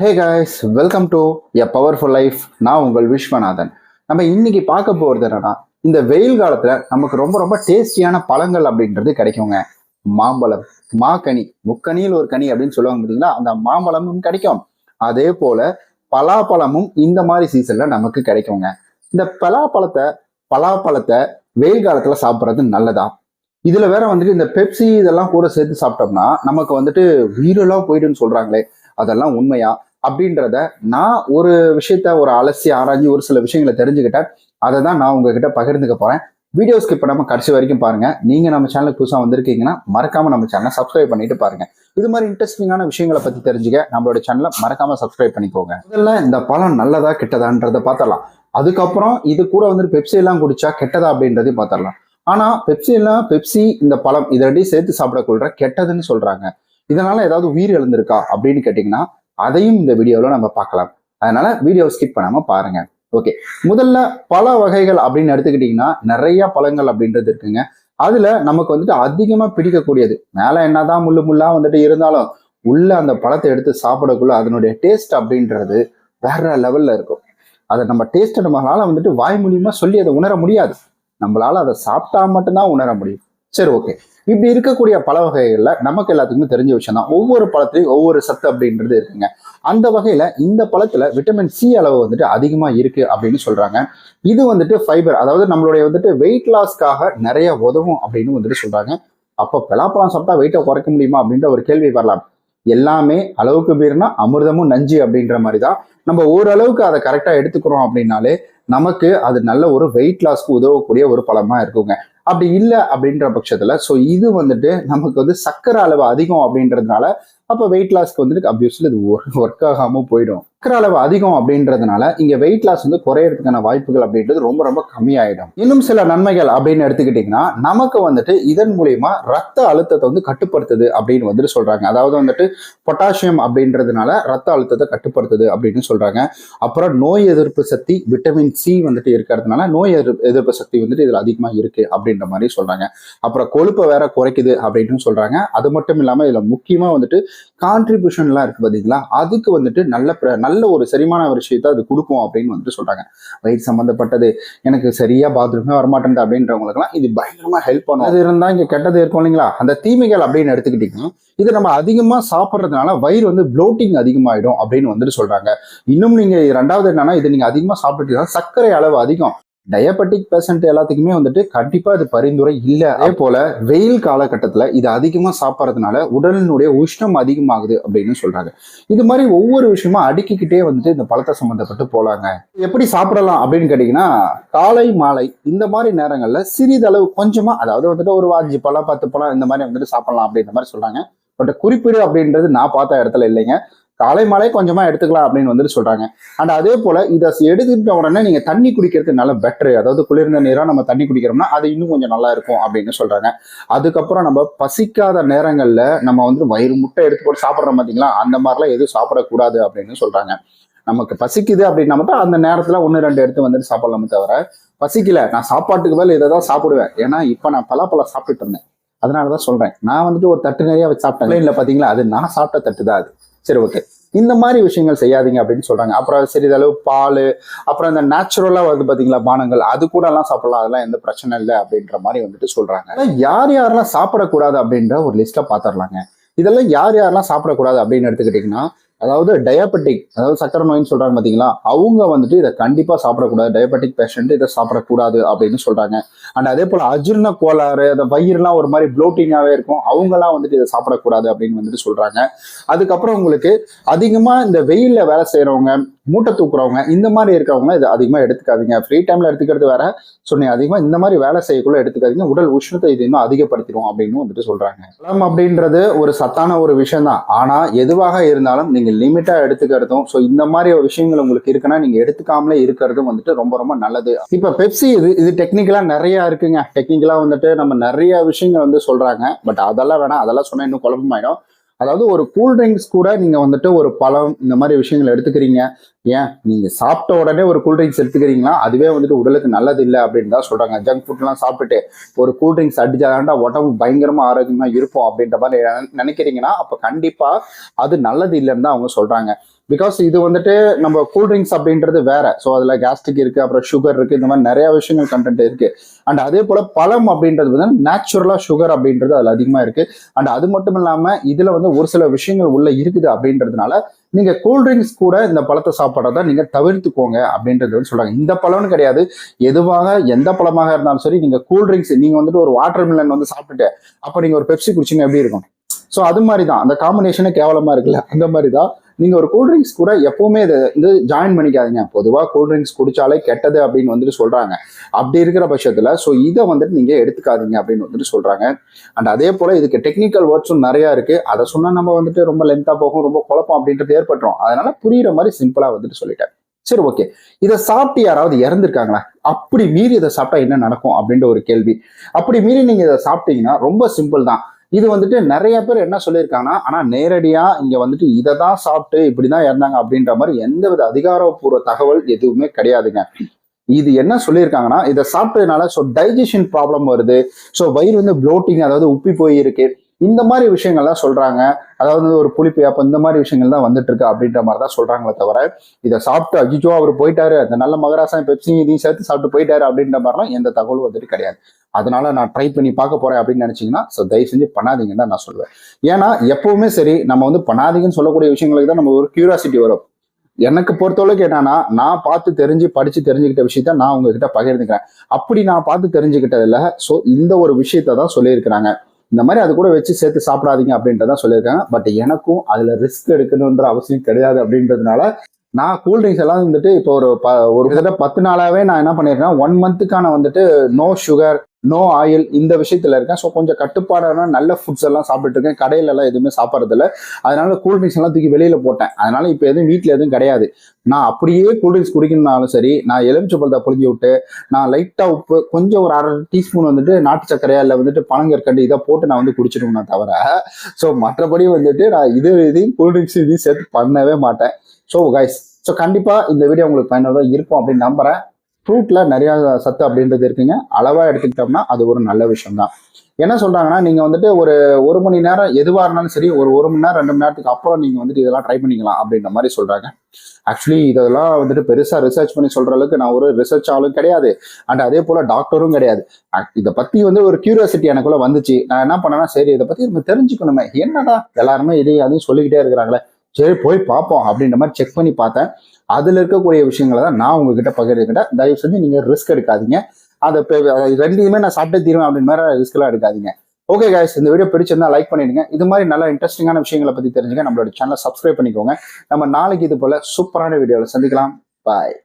Hey guys welcome to a powerful life நான் உங்கள் விஸ்வநாதன். நம்ம இன்னைக்கு பார்க்க போகிறது என்னன்னா இந்த வெயில் காலத்தில் நமக்கு ரொம்ப ரொம்ப டேஸ்டியான பழங்கள் அப்படின்றது கிடைக்குங்க. மாம்பழம் மாக்கனி முக்கனியில் ஒரு கனி அப்படின்னு சொல்லுவாங்க பார்த்தீங்களா அந்த மாம்பழமும் கிடைக்கும். அதே போல பலாப்பழமும் இந்த மாதிரி சீசன்ல நமக்கு கிடைக்குங்க. இந்த பலாப்பழத்தை பலாப்பழத்தை வெயில் காலத்துல சாப்பிட்றது நல்லதா? இதுல வேற வந்துட்டு இந்த பெப்சி இதெல்லாம் கூட சேர்த்து சாப்பிட்டோம்னா நமக்கு வந்துட்டு உயிரெல்லாம் போயிடுன்னு சொல்றாங்களே அதெல்லாம் உண்மையா? அப்படின்றத நான் ஒரு விஷயத்த ஒரு அலசி ஆராய்ஞ்சு ஒரு சில விஷயங்களை தெரிஞ்சுக்கிட்டேன். அதை தான் நான் உங்ககிட்ட பகிர்ந்துக்க போறேன். வீடியோ ஸ்கிப் பண்ணாம கடைசி வரைக்கும் பாருங்க. நீங்க நம்ம சேனலுக்கு புதுசாக வந்திருக்கீங்கன்னா மறக்காம நம்ம சேனலை சப்ஸ்கிரைப் பண்ணிட்டு பாருங்க. இது மாதிரி இன்ட்ரெஸ்டிங்கான விஷயங்களை பத்தி தெரிஞ்சுக்க நம்மளோட சேனலை மறக்காம சப்ஸ்கிரைப் பண்ணிக்கோங்க. முதல்ல இந்த பழம் நல்லதா கெட்டதான்றதை பார்த்தலாம் அதுக்கப்புறம் இது கூட வந்துட்டு பெப்சி எல்லாம் குடிச்சா கெட்டதா அப்படின்றதையும் பார்த்துடலாம். ஆனா பெப்சி எல்லாம் பெப்சி இந்த பழம் இதை ரெண்டையும் சேர்த்து சாப்பிடக்கொள்ற கெட்டதுன்னு சொல்றாங்க. இதனால ஏதாவது உயிர் எழுந்திருக்கா அப்படின்னு கேட்டிங்கன்னா அதையும் இந்த வீடியோவில் நம்ம பார்க்கலாம். அதனால வீடியோ ஸ்கிப் பண்ணாமல் பாருங்க. ஓகே முதல்ல பல வகைகள் அப்படின்னு எடுத்துக்கிட்டிங்கன்னா நிறைய பழங்கள் அப்படின்றது இருக்குங்க. அதுல நமக்கு வந்துட்டு அதிகமா பிடிக்கக்கூடியது. மேல என்னதான் முள்ளு முள்ளா வந்துட்டு இருந்தாலும் உள்ள அந்த பழத்தை எடுத்து சாப்பிடக்குள்ள அதனுடைய டேஸ்ட் அப்படின்றது வேற லெவல்ல இருக்கும். அதை நம்ம டேஸ்ட்டை நம்மளால வந்துட்டு வாய் மூலியமா சொல்லி அதை உணர முடியாது. நம்மளால அதை சாப்பிட்டா மட்டும்தான் உணர முடியும். சரி ஓகே இப்படி இருக்கக்கூடிய பல வகைகளில் நமக்கு எல்லாத்துக்குமே தெரிஞ்ச விஷயம் தான் ஒவ்வொரு பழத்துலையும் ஒவ்வொரு சத்து அப்படின்றது இருக்குங்க. அந்த வகையில் இந்த பழத்தில் விட்டமின் சி அளவு வந்துட்டு அதிகமாக இருக்குது அப்படின்னு சொல்கிறாங்க இது வந்துட்டு ஃபைபர் அதாவது நம்மளுடைய வந்துட்டு வெயிட் லாஸ்க்காக நிறைய உதவும் அப்படின்னு வந்துட்டு சொல்கிறாங்க அப்போ பலாப்பழம் சாப்பிட்டா வெயிட்டை குறைக்க முடியுமா அப்படின்ற ஒரு கேள்வி வரலாம். எல்லாமே அளவுக்கு மீறினா அமிர்தமும் நஞ்சு அப்படின்ற மாதிரி தான் நம்ம ஓரளவுக்கு அதை கரெக்டாக எடுத்துக்கிறோம் அப்படின்னாலே நமக்கு அது நல்ல ஒரு வெயிட் லாஸ்க்கு உதவக்கூடிய ஒரு பழமா இருக்குங்க. அப்படி இல்லை அப்படின்ற பட்சத்தில் ஸோ இது வந்துட்டு நமக்கு வந்து சர்க்கரை அளவு அதிகம் அப்படின்றதுனால அப்போ வெயிட் லாஸ்க்கு வந்துட்டு அப்வியஸ்லி இது ஒர்க் ஆகாம போயிடும். சக்கர அளவு அதிகம் அப்படின்றதுனால இங்க வெயிட் லாஸ் வந்து குறையறதுக்கான வாய்ப்புகள் அப்படின்றது ரொம்ப ரொம்ப கம்மியாயிடும். இன்னும் சில நன்மைகள் அப்படின்னு எடுத்துக்கிட்டிங்கன்னா நமக்கு வந்துட்டு இதன் மூலியமா ரத்த அழுத்தத்தை வந்து கட்டுப்படுத்துது அப்படின்னு வந்துட்டு சொல்றாங்க. அதாவது வந்துட்டு பொட்டாசியம் அப்படின்றதுனால ரத்த அழுத்தத்தை கட்டுப்படுத்துது அப்படின்னு சொல்றாங்க. அப்புறம் நோய் எதிர்ப்பு சக்தி விட்டமின் சி வந்துட்டு இருக்கிறதுனால நோய் எதிர்ப்பு எதிர்ப்பு சக்தி வந்துட்டு இதுல அதிகமா இருக்கு அப்படின்ற மாதிரி சொல்றாங்க. அப்புறம் கொழுப்பை வேற குறைக்குது அப்படின்னு சொல்றாங்க. அது மட்டும் இல்லாம இதுல முக்கியமா வந்துட்டு கான்ட்ரிபியூஷன்லாம் இருக்குது பார்த்தீங்களா அதுக்கு வந்துட்டு நல்ல நல்ல ஒரு செரிமான விஷயத்தை அது கொடுக்கும் அப்படின்னு வந்துட்டு சொல்கிறாங்க வயிறு சம்மந்தப்பட்டது எனக்கு சரியா பாத்ரூமே வரமாட்டேன் அப்படின்றவங்களுக்குலாம் இது பயங்கரமாக ஹெல்ப் பண்ணும். அது இருந்தால் இங்கே கெட்டது இருக்கும் இல்லைங்களா? அந்த தீமைகள் அப்படின்னு எடுத்துக்கிட்டிங்கன்னா இது நம்ம அதிகமாக சாப்பிட்றதுனால வயிறு வந்து ப்ளோட்டிங் அதிகமாகிடும் அப்படின்னு வந்துட்டு சொல்கிறாங்க இன்னும் நீங்கள் ரெண்டாவது என்னன்னா இது நீங்கள் அதிகமாக சாப்பிட்டுட்டீங்கன்னா சர்க்கரை அளவு அதிகம். டயபெட்டிக் பேஷண்ட் எல்லாத்துக்குமே வந்துட்டு கண்டிப்பா இது பரிந்துரை இல்லை. அதே போல வெயில் காலகட்டத்துல இது அதிகமா சாப்பிட்றதுனால உடலினுடைய உஷ்ணம் அதிகமாகுது அப்படின்னு சொல்றாங்க. இது மாதிரி ஒவ்வொரு விஷயமா அடுக்கிக்கிட்டே வந்துட்டு இந்த பழத்தை சம்மந்தப்பட்டு போலாங்க. எப்படி சாப்பிடலாம் அப்படின்னு கேட்டீங்கன்னா காலை மாலை இந்த மாதிரி நேரங்கள்ல சிறிதளவு கொஞ்சமா அதாவது வந்துட்டு ஒரு அஞ்சு பழம் பத்து பழம் இந்த மாதிரி வந்துட்டு சாப்பிடலாம் அப்படின்ற மாதிரி சொல்றாங்க. பட் குறிப்பிடு அப்படின்றது நான் பார்த்த இடத்துல இல்லைங்க. காலை மாலை கொஞ்சமா எடுத்துக்கலாம் அப்படின்னு வந்துட்டு சொல்றாங்க. அண்ட் அதே போல இதை எடுத்துக்கிட்ட உடனே நீங்க தண்ணி குடிக்கிறது நல்ல பெட்டர் அதாவது குளிர்ந்த நேரம் நம்ம தண்ணி குடிக்கிறோம்னா அது இன்னும் கொஞ்சம் நல்லா இருக்கும் அப்படின்னு சொல்றாங்க. அதுக்கப்புறம் நம்ம பசிக்காத நேரங்கள்ல நம்ம வந்து வயிறு முட்டை எடுத்து போட்டு சாப்பிட்றோம் பார்த்தீங்களா அந்த மாதிரிலாம் எதுவும் சாப்பிடக்கூடாது அப்படின்னு சொல்றாங்க. நமக்கு பசிக்குது அப்படின்னா மட்டும் அந்த நேரத்துல ஒன்று ரெண்டு எடுத்து வந்துட்டு சாப்பிடலாமே தவிர பசிக்கல. நான் சாப்பாட்டுக்கு மேல இதை தான் சாப்பிடுவேன். ஏன்னா இப்போ நான் பலாப்பழம் சாப்பிட்டுட்டு இருந்தேன். அதனால தான் சொல்றேன். நான் வந்துட்டு ஒரு தட்டு நிறைய வச்சு சாப்பிட்டேன். இல்லை பார்த்தீங்களா அது நான் சாப்பிட்ட தட்டு தான் அது. சரி ஓகே இந்த மாதிரி விஷயங்கள் செய்யாதீங்க அப்படின்னு சொல்றாங்க. அப்புறம் சிறிதளவு பால் அப்புறம் இந்த நேச்சுரலா வந்து பாத்தீங்களா பானங்கள் அது கூட எல்லாம் சாப்பிடலாம் அதெல்லாம் எந்த பிரச்சனை இல்லை அப்படின்ற மாதிரி வந்துட்டு சொல்றாங்க. யார் யாரெல்லாம் சாப்பிடக்கூடாது அப்படின்ற ஒரு லிஸ்ட்டை பார்த்துடலாங்க இதெல்லாம் யார் யாரெல்லாம் சாப்பிடக்கூடாது அப்படின்னு எடுத்துக்கிட்டிங்கன்னா அதாவது டயபெட்டிக் அதாவது சக்கரை நோயின்னு சொல்றாங்க பாத்தீங்களா? அவங்க வந்துட்டு இதை கண்டிப்பா சாப்பிடக்கூடாது. டயபெட்டிக் பேஷண்ட் இதை சாப்பிடக்கூடாது அப்படின்னு சொல்றாங்க. அண்ட் அதே போல அஜீர்ண கோளாறு அந்த வயிறுலாம் ஒரு மாதிரி ப்ளோட்டிங்காவே இருக்கும். அவங்கலாம் வந்துட்டு இதை சாப்பிடக்கூடாது அப்படின்னு வந்துட்டு சொல்றாங்க. அதுக்கப்புறம் உங்களுக்கு அதிகமா இந்த வெயில்ல வேலை செய்யறவங்க மூட்டை தூக்குறவங்க இந்த மாதிரி இருக்கிறவங்க இதை அதிகமாக எடுத்துக்காதீங்க. ஃப்ரீ டைம்ல எடுத்துக்கிறது வேற சொன்னீங்க அதிகமாக இந்த மாதிரி வேலை செய்யக்குள்ள எடுத்துக்காதீங்க. உடல் உஷ்ணத்தை இது இன்னும் அதிகப்படுத்திடும் அப்படின்னு வந்துட்டு சொல்றாங்க. பழம் அப்படின்றது ஒரு சத்தான ஒரு விஷயம் தான் ஆனால் எதுவாக இருந்தாலும் நீங்கள் லிமிட்டாக எடுத்துக்கிறதும் ஸோ இந்த மாதிரி ஒரு விஷயங்கள் உங்களுக்கு இருக்குன்னா நீங்கள் எடுத்துக்காமலே இருக்கிறதும் வந்துட்டு ரொம்ப ரொம்ப நல்லது. இப்போ பெப்சி இது இது டெக்னிக்கலா நிறைய இருக்குங்க. டெக்னிக்கலாக வந்துட்டு நம்ம நிறைய விஷயங்கள் வந்து சொல்றாங்க. பட் அதெல்லாம் வேணாம். அதெல்லாம் சொன்னால் இன்னும் குழப்பமாயிடும். அதாவது ஒரு கூல் ட்ரிங்க்ஸ் கூட நீங்க வந்துட்டு ஒரு பழம் இந்த மாதிரி விஷயங்கள் எடுத்துக்கிறீங்க. ஏன்? நீங்க சாப்பிட்ட உடனே ஒரு கூல் ட்ரிங்க்ஸ் எடுத்துக்கிறீங்களா? அதுவே வந்துட்டு உடலுக்கு நல்லது இல்லை அப்படின்னு தான் சொல்றாங்க. ஜங்க் ஃபுட்லாம் சாப்பிட்டுட்டு ஒரு கூல் ட்ரிங்க்ஸ் அடிச்சாண்டா உடம்பு பயங்கரமா ஆரோக்கியமா இருப்போம் அப்படின்ற மாதிரி நினைக்கிறீங்கன்னா அப்ப கண்டிப்பா அது நல்லது இல்லைன்னு தான் அவங்க சொல்றாங்க. பிகாஸ் இது வந்துட்டு நம்ம கூல்ட்ரிங்க்ஸ் அப்படின்றது வேற. ஸோ அதில் கேஸ்ட்ரிக் இருக்கு அப்புறம் சுகர் இருக்கு இந்த மாதிரி நிறைய விஷயங்கள் கண்டென்ட் இருக்கு. அண்ட் அதே போல பழம் அப்படின்றது வந்து நேச்சுரலா சுகர் அப்படின்றது அதில் அதிகமா இருக்கு. அண்ட் அது மட்டும் இல்லாம இதுல வந்து ஒரு சில விஷயங்கள் உள்ள இருக்குது அப்படின்றதுனால நீங்க கூல்ட்ரிங்க்ஸ் கூட இந்த பழத்தை சாப்பிட்றத நீங்க தவிர்த்துக்கோங்க அப்படின்றது வந்து சொல்றாங்க. இந்த பழம்னு கிடையாது. எதுவாக எந்த பழமாக இருந்தாலும் சரி நீங்க கூல்ட்ரிங்க்ஸ் நீங்க வந்துட்டு ஒரு வாட்டர் மில்லன் வந்து சாப்பிட்டுட்டு அப்ப நீங்க ஒரு பெப்சி குடிச்சிங்க எப்படி இருக்கும்? ஸோ அது மாதிரி தான் அந்த காம்பினேஷனே கேவலமா இருக்குல்ல. அந்த மாதிரி தான் நீங்க ஒரு கூல்ட்ரிங்க்ஸ் கூட எப்பவுமே இதை வந்து ஜாயின் பண்ணிக்காதீங்க. பொதுவாக கூல்ட்ரிங்க்ஸ் குடிச்சாலே கெட்டது அப்படின்னு வந்துட்டு சொல்றாங்க. அப்படி இருக்கிற பட்சத்துல ஸோ இதை வந்துட்டு நீங்க எடுத்துக்காதீங்க அப்படின்னு வந்துட்டு சொல்றாங்க. அண்ட் அதே போல இதுக்கு டெக்னிக்கல் வேர்ட்ஸும் நிறைய இருக்கு. அதை சொன்னா நம்ம வந்துட்டு ரொம்ப லென்த்தா போகும் ரொம்ப குழப்பம் அப்படின்றது ஏற்பட்டுரும். அதனால புரியுற மாதிரி சிம்பிளா வந்துட்டு சொல்லிட்டேன். சரி ஓகே இதை சாப்பிட்டு யாராவது இறந்துருக்காங்களா? அப்படி மீறி இதை சாப்பிட்டா என்ன நடக்கும் அப்படின்ற ஒரு கேள்வி. அப்படி மீறி நீங்க இதை சாப்பிட்டீங்கன்னா ரொம்ப சிம்பிள் தான். இது வந்துட்டு நிறைய பேர் என்ன சொல்லியிருக்காங்கன்னா ஆனா நேரடியா இங்க வந்துட்டு இதை தான் சாப்பிட்டு இப்படிதான் இறந்தாங்க அப்படின்ற மாதிரி எந்தவித அதிகாரப்பூர்வ தகவல் எதுவுமே கிடையாதுங்க. இது என்ன சொல்லியிருக்காங்கன்னா இதை சாப்பிட்டதுனால ஸோ டைஜஷன் ப்ராப்ளம் வருது. ஸோ வயிறு வந்து ப்ளோட்டிங் அதாவது உப்பி போயிருக்கு. இந்த மாதிரி விஷயங்கள்லாம் சொல்றாங்க. அதாவது ஒரு புளிப்பு அப்போ இந்த மாதிரி விஷயங்கள் தான் வந்துட்டு இருக்கு அப்படின்ற மாதிரி தான் சொல்றாங்களே தவிர இதை சாப்பிட்டு அஜிஜோ அவர் போயிட்டாரு. அந்த நல்ல மகராசன் பெப்சி இதையும் சேர்த்து சாப்பிட்டு போயிட்டாரு அப்படின்ற மாதிரிலாம் எந்த தகவலும் வந்துட்டு கிடையாது. அதனால நான் ட்ரை பண்ணி பார்க்க போறேன் அப்படின்னு நினைச்சீங்கன்னா ஸோ தயவு செஞ்சு பண்ணாதீங்கன்னு தான் நான் சொல்லுவேன் ஏன்னா எப்பவுமே சரி நம்ம வந்து பண்ணாதீங்கன்னு சொல்லக்கூடிய விஷயங்களுக்கு தான் நம்ம ஒரு கியூரியாசிட்டி வரும். எனக்கு பொறுத்தளவுக்கு என்னன்னா நான் பார்த்து தெரிஞ்சு படிச்சு தெரிஞ்சுக்கிட்ட விஷயத்த நான் உங்ககிட்ட பகிர்ந்துக்கிறேன். அப்படி நான் பார்த்து தெரிஞ்சுக்கிட்டதில்ல ஸோ இந்த ஒரு விஷயத்த தான் சொல்லியிருக்கிறாங்க. இந்த மாதிரி அது கூட வச்சு சேர்த்து சாப்பிடாதீங்க அப்படின்றதான் சொல்லியிருக்காங்க. பட் எனக்கும் அதுல ரிஸ்க் எடுக்கணுன்ற அவசியம் கிடையாது அப்படின்றதுனால நான் கூல்ட்ரிங்க்ஸ் எல்லாம் வந்துட்டு இப்போ ஒரு ப ஒரு கிட்டத்தட்ட பத்து நாளாவே நான் என்ன பண்ணிருக்கேன் ஒன் மந்த்துக்கான வந்துட்டு நோ சுகர் நோ ஆயில் இந்த விஷயத்துல இருக்கேன். ஸோ கொஞ்சம் கட்டுப்பாடான நல்ல ஃபுட்ஸ் எல்லாம் சாப்பிட்டு இருக்கேன். கடையில எல்லாம் எதுவுமே சாப்பிட்றது இல்ல. அதனால கூல்ட்ரிங்க்ஸ் எல்லாம் தூக்கி வெளியில போட்டேன். அதனால இப்போ எதுவும் வீட்டில் எதுவும் கிடையாது. நான் அப்படியே கூல்ட்ரிங்க்ஸ் குடிக்கணும்னாலும் சரி நான் எலுமிச்சப்பழத்தை பொழிஞ்சு விட்டு நான் லைட்டா உப்பு கொஞ்சம் ஒரு அரை டீஸ்பூன் வந்துட்டு நாட்டு சர்க்கரையா இல்லை வந்துட்டு பனங்கற்கண்டு இதை போட்டு நான் வந்து குடிச்சிடுவேன் தவிர ஸோ மற்றபடி வந்துட்டு நான் இது இதையும் கூல்ட்ரிங்க்ஸ் இதையும் சேர்த்து பண்ணவே மாட்டேன். ஸோ கைஸ் ஸோ கண்டிப்பா இந்த வீடியோ உங்களுக்கு பயனுள்ளதாக இருக்கும் அப்படின்னு நம்புறேன். ஃப்ரூட்டில் நிறையா சத்து அப்படின்றது இருக்குங்க. அளவாக எடுத்துக்கிட்டோம்னா அது ஒரு நல்ல விஷயம் தான் என்ன சொல்கிறாங்கன்னா நீங்கள் வந்துட்டு ஒரு ஒரு மணி நேரம் எதுவாக இருந்தாலும் சரி ஒரு ஒரு மணி நேரம் ரெண்டு மணி நேரத்துக்கு அப்புறம் நீங்கள் வந்துட்டு இதெல்லாம் ட்ரை பண்ணிக்கலாம் அப்படின்ற மாதிரி சொல்கிறாங்க ஆக்சுவலி இதெல்லாம் வந்துட்டு பெருசாக ரிசர்ச் பண்ணி சொல்கிற அளவுக்கு நான் ஒரு ரிசர்ச் ஆளும் கிடையாது. அண்ட் அதே போல் டாக்டரும் கிடையாது. இதை பற்றி வந்து ஒரு கியூரியாசிட்டி எனக்குள்ளே வந்துச்சு. நான் என்ன பண்ணேன்னா சரி இதை பற்றி நம்ம தெரிஞ்சுக்கணுமே. என்னடா எல்லாருமே இதையும் அதையும் சொல்லிக்கிட்டே இருக்கிறாங்களே. சரி போய் பார்ப்போம் அப்படின்ற மாதிரி செக் பண்ணி பார்த்தேன். அதில் இருக்கக்கூடிய விஷயங்களை தான் நான் உங்ககிட்ட பகிர்ந்துக்கிட்டேன். தயவு செஞ்சு நீங்கள் ரிஸ்க் எடுக்காதீங்க. அதை ரெண்டையுமே நான் சாப்பிட்டு தீருவேன் அப்படின்னு மாதிரி ரிஸ்க்லாம் எடுக்காதீங்க. ஓகே கைஸ் இந்த வீடியோ பிடிச்சிருந்தா லைக் பண்ணிடுங்க. இது மாதிரி நல்ல இன்ட்ரெஸ்டிங்கான விஷயங்களை பற்றி தெரிஞ்சுக்க நம்மளோட சேனலை சப்ஸ்கிரைப் பண்ணிக்கோங்க. நம்ம நாளைக்கு இது போல் சூப்பரான வீடியோவில் சந்திக்கலாம். பாய்